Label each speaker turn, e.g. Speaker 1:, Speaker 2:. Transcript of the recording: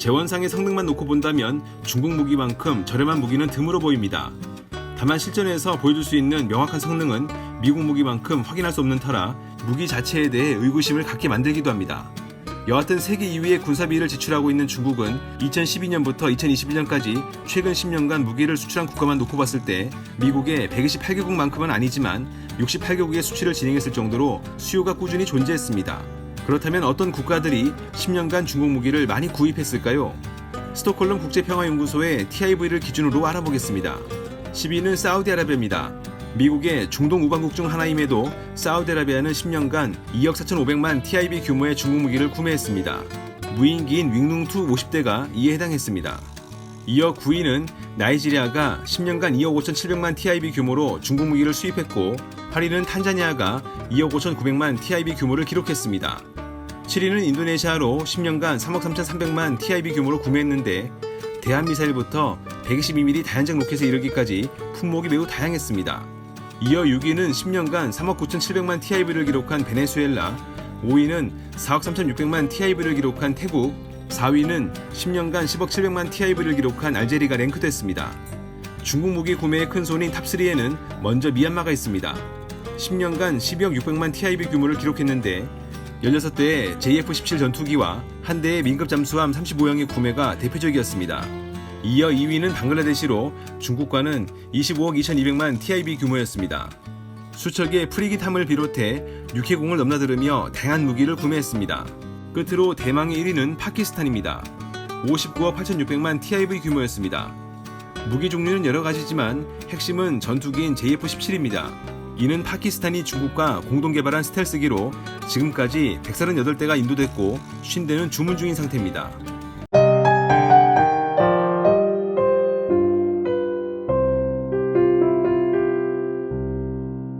Speaker 1: 재원상의 성능만 놓고 본다면 중국 무기만큼 저렴한 무기는 드물어 보입니다. 다만 실전에서 보여줄 수 있는 명확한 성능은 미국 무기만큼 확인할 수 없는 터라 무기 자체에 대해 의구심을 갖게 만들기도 합니다. 여하튼 세계 2위의 군사비를 지출하고 있는 중국은 2012년부터 2021년까지 최근 10년간 무기를 수출한 국가만 놓고 봤을 때 미국의 128개국만큼은 아니지만 68개국의 수출을 진행했을 정도로 수요가 꾸준히 존재했습니다. 그렇다면 어떤 국가들이 10년간 중국 무기를 많이 구입했을까요? 스톡홀름 국제평화연구소의 TIV를 기준으로 알아보겠습니다. 10위는 사우디아라비아입니다. 미국의 중동 우방국 중 하나임에도 사우디아라비아는 10년간 2억 4,500만 TIB 규모의 중국 무기를 구매했습니다. 무인기인 윙룽2 50대가 이에 해당했습니다. 이어 9위는 나이지리아가 10년간 2억 5,700만 TIB 규모로 중국 무기를 수입했고 8위는 탄자니아가 2억 5,900만 TIB 규모를 기록했습니다. 7위는 인도네시아로 10년간 3억 3,300만 TIB 규모로 구매했는데 대한 미사일부터 122mm 다연장 로켓에 이르기까지 품목이 매우 다양했습니다. 이어 6위는 10년간 3억 9,700만 TIV를 기록한 베네수엘라, 5위는 4억 3,600만 TIV를 기록한 태국, 4위는 10년간 10억 700만 TIV를 기록한 알제리가 랭크됐습니다. 중국 무기 구매의 큰 손인 탑3에는 먼저 미얀마가 있습니다. 10년간 12억 600만 TIV 규모를 기록했는데 16대의 JF-17 전투기와 한 대의 민급 잠수함 35형의 구매가 대표적이었습니다. 이어 2위는 방글라데시로 중국과는 25억 2200만 TIB 규모였습니다. 수천 개의 프리기탐을 비롯해 6해공을 넘나들으며 다양한 무기를 구매했습니다. 끝으로 대망의 1위는 파키스탄입니다. 59억 8600만 TIV 규모였습니다. 무기 종류는 여러 가지지만 핵심은 전투기인 JF-17입니다. 이는 파키스탄이 중국과 공동 개발한 스텔스기로 지금까지 138대가 인도됐고 50대는 주문 중인 상태입니다.